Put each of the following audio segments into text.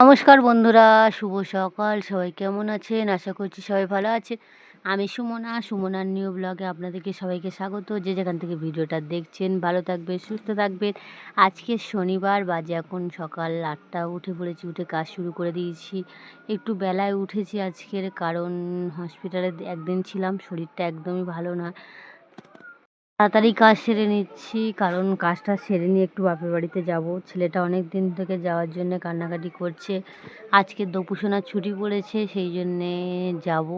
নমস্কার বন্ধুরা, শুভ সকাল। সবাই কেমন আছেন? আশা করছি সবাই ভালো আছে আমি সুমনা, সুমনার নিউ ব্লগে আপনাদেরকে সবাইকে স্বাগত। যে যেখান থেকে ভিডিওটা দেখছেন, ভালো থাকবেন, সুস্থ থাকবেন। আজকে শনিবার, বাজে এখন সকাল আটটা। উঠে পড়েছি, উঠে কাজ শুরু করে দিয়েছি। একটু বেলায় উঠেছি আজকের, কারণ হসপিটালে একদিন ছিলাম, শরীরটা একদমই ভালো না। তাড়াতাড়ি কাজ সেরে নিচ্ছি, কারণ কাজটা সেরে নিয়ে একটু বাপের বাড়িতে যাব। ছেলেটা অনেক দিন থেকে যাওয়ার জন্য কান্নাকাটি করছে। আজকে দপুসোনার ছুটি পড়েছে, সেই জন্যে যাব।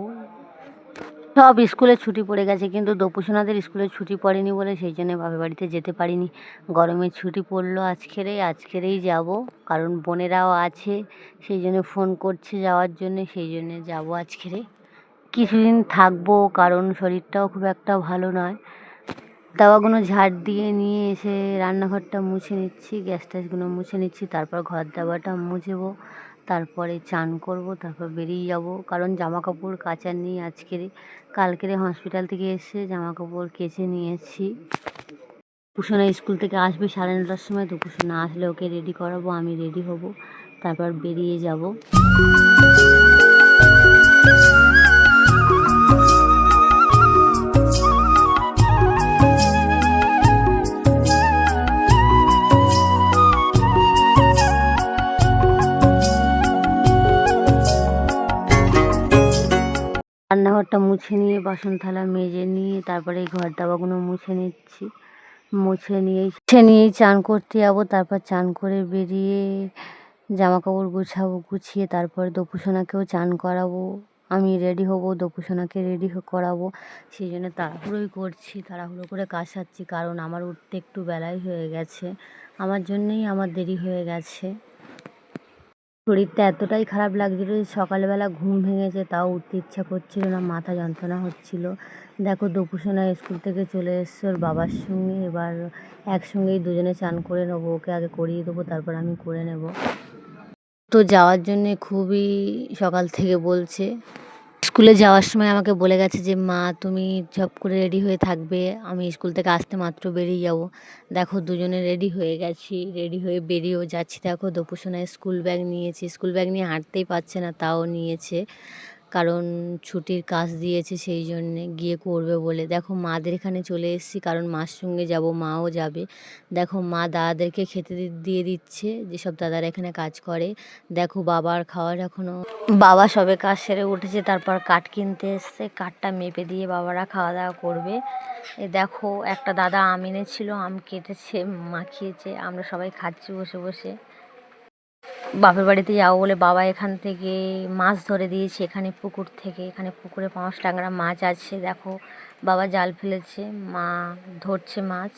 সব স্কুলে ছুটি পড়ে গেছে, কিন্তু দপুসোনাদের স্কুলে ছুটি পড়েনি বলে সেই জন্য বাপের বাড়িতে যেতে পারিনি। গরমের ছুটি পড়ল আজকেরেই আজকেরই যাব, কারণ বোনেরাও আছে, সেই জন্য ফোন করছে যাওয়ার জন্যে, সেই জন্যে যাব আজকেরে। কিছুদিন থাকব, কারণ শরীরটাও খুব একটা ভালো নয়। তাওয়াগুলো ঝাড় দিয়ে নিয়ে এসে রান্নাঘরটা মুছে নিচ্ছি, গ্যাস ট্যাসগুলো মুছে নিচ্ছি, তারপর ঘর দাবাটা মুছবো, তারপরে চান করব, তারপর বেরিয়ে যাব। কারণ জামা কাপড় কাচার নেই আজকের, কালকেরে হসপিটাল থেকে এসে জামা কাপড় কেচে নিয়েছি। কুসুনা স্কুল থেকে আসবে সাড়ে নটার সময়, তো কুসুনা আসলে ওকে রেডি করাবো, আমি রেডি হব, তারপর বেরিয়ে যাব। রান্নাঘরটা মুছে নিয়ে বাসন থালা মেজে নিয়ে, তারপরে এই ঘর দাবাগুলো মুছে নিচ্ছি। মুছে নিয়ে মুছে নিয়েই চান করতে যাব। তারপর চান করে বেরিয়ে জামা কাপড় গুছাবো, গুছিয়ে তারপর দপুসোনাকেও চান করাবো। আমি রেডি হব, দপুসোনাকে রেডি করাবো। সেই জন্য তাড়াহুড়োই করছি, তাড়াহুড়ো করে সারছি, কারণ আমার উঠতে একটু বেলাই হয়ে গেছে। আমার জন্যেই আমার দেরি হয়ে গেছে। শরীরটা এতটাই খারাপ লাগছিল যে সকালবেলা ঘুম ভেঙেছে, তাও উঠতে ইচ্ছা করছিল না, মাথা যন্ত্রণা হচ্ছিল। দেখো দপুসোনা স্কুল থেকে চলে এসছে ওর বাবার সঙ্গে, এবার একসঙ্গেই দুজনে চান করে নেব, ওকে আগে করিয়ে দেবো, তারপর আমি করে নেব। তো যাওয়ার জন্যে খুবই সকাল থেকে বলছে। স্কুলে যাওয়ার সময় আমাকে বলে গেছে যে, মা, তুমি ঝপ করে রেডি হয়ে থাকবে। আমি স্কুল থেকে আসতে মাত্র বেরিয়ে যাব। দেখো, দুজনে রেডি হয়ে গেছি রেডি হয়ে বেরিয়েও যাচ্ছি। দেখো, দপুসোনায় স্কুল ব্যাগ নিয়েছি। স্কুল ব্যাগ নিয়ে হাঁটতেই পারছে না, তাও নিয়েছে। কারণ ছুটির কাজ দিয়েছে সেই জন্যে গিয়ে করবে বলে। দেখো মাদের এখানে চলে এসেছি কারণ মার সঙ্গে যাব, মাও যাবে। দেখো মা দাদাদেরকে খেতে দিয়ে দিচ্ছে, যেসব দাদারা এখানে কাজ করে। দেখো বাবার খাওয়ার এখনও বাবা সবে কাজ সেরে উঠেছে, তারপর কাঠ কিনতে এসছে। কাঠটা মেপে দিয়ে বাবারা খাওয়া দাওয়া করবে। এ দেখো একটা দাদা আম এনেছিল, আম কেটেছে, মাখিয়েছে। আমরা সবাই খাচ্ছি বসে বসে। বাপের বাড়িতে যাব বলে বাবা এখান থেকে মাছ ধরে দিয়েছে, এখানে পুকুর থেকে। এখানে পুকুরে পাঁচ টাংরা মাছ আছে, দেখো। বাবা জাল ফেলেছে, মা ধরছে মাছ।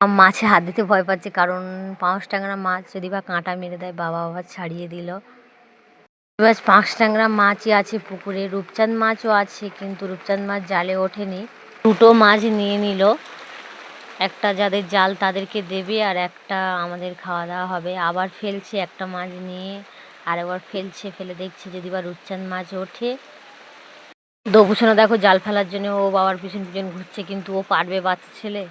মাছে হাত দিতে ভয় পাচ্ছে কারণ পাঁচ টাংরা মাছ যদি বা কাঁটা মেরে দেয়, বাবা আবার ছাড়িয়ে দিল। এবার পাঁচ টাংরা মাছই আছে পুকুরে। রূপচাঁদ মাছও আছে, কিন্তু রূপচাঁদ মাছ জালে ওঠেনি। দুটো মাছ নিয়ে নিল। একটা যাদের জাল তাদেরকে দেবে আর একটা আমাদের খাওয়া দাওয়া হবে। আবার ফেলছে একটা মাছ নিয়ে, আর একবার ফেলছে, ফেলে দেখছে যদি বা রূপচাঁদ মাছ ওঠে। দবুছনা দেখো জাল ফেলার জন্য ও বাবার পিছন পিছন ঘুরছে, কিন্তু ও পারবে বাচ্চা ছেলে।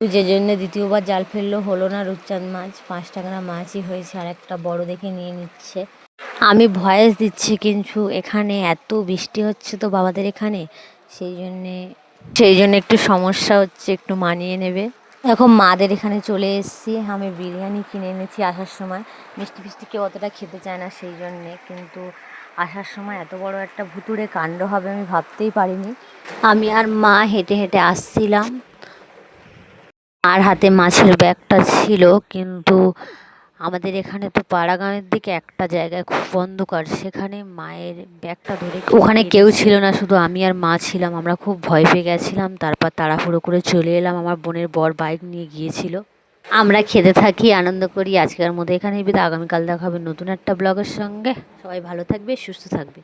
যে জন্য দ্বিতীয়বার জাল ফেলল হলো না রূপচাঁদ মাছ। পাঁচ টাকা মাছই হয়েছে আর একটা বড় দেখে নিয়ে নিচ্ছে। আমি ভয়েস দিচ্ছি কিন্তু এখানে এত বৃষ্টি হচ্ছে তো বাবাদের এখানে। সেই জন্যে সেই জন্য একটু সমস্যা হচ্ছে, একটু মানিয়ে নেবে। এখন মাদের এখানে চলে এসেছি। আমি বিরিয়ানি কিনে এনেছি আসার সময়। মিষ্টি ফিষ্টি কেউ অতটা খেতে চায় না সেই জন্যে। কিন্তু আসার সময় এত বড় একটা ভুতুড়ে কাণ্ড হবে আমি ভাবতেই পারিনি। আমি আর মা হেঁটে হেঁটে আসছিলাম। আর হাতে মাছের ব্যাগটা ছিল, কিন্তু আমাদের এখানে তো পাড়াগাঁয়ের দিকে একটা জায়গায় খুব অন্ধকার সেখানে মায়ের ব্যাগটা ধরে ওখানে কেউ ছিল না শুধু আমি আর মা ছিলাম আমরা খুব ভয় পেয়ে গেছিলাম তারপর তাড়াহুড়ো করে চলে এলাম আমার বোনের বর বাইক নিয়ে গিয়েছিল। আমরা খেতে থাকি আনন্দ করি আজকের মধ্যে এখানে আগামীকাল দেখা হবে নতুন একটা ব্লগের সঙ্গে। সবাই ভালো থাকবে সুস্থ থাকবে।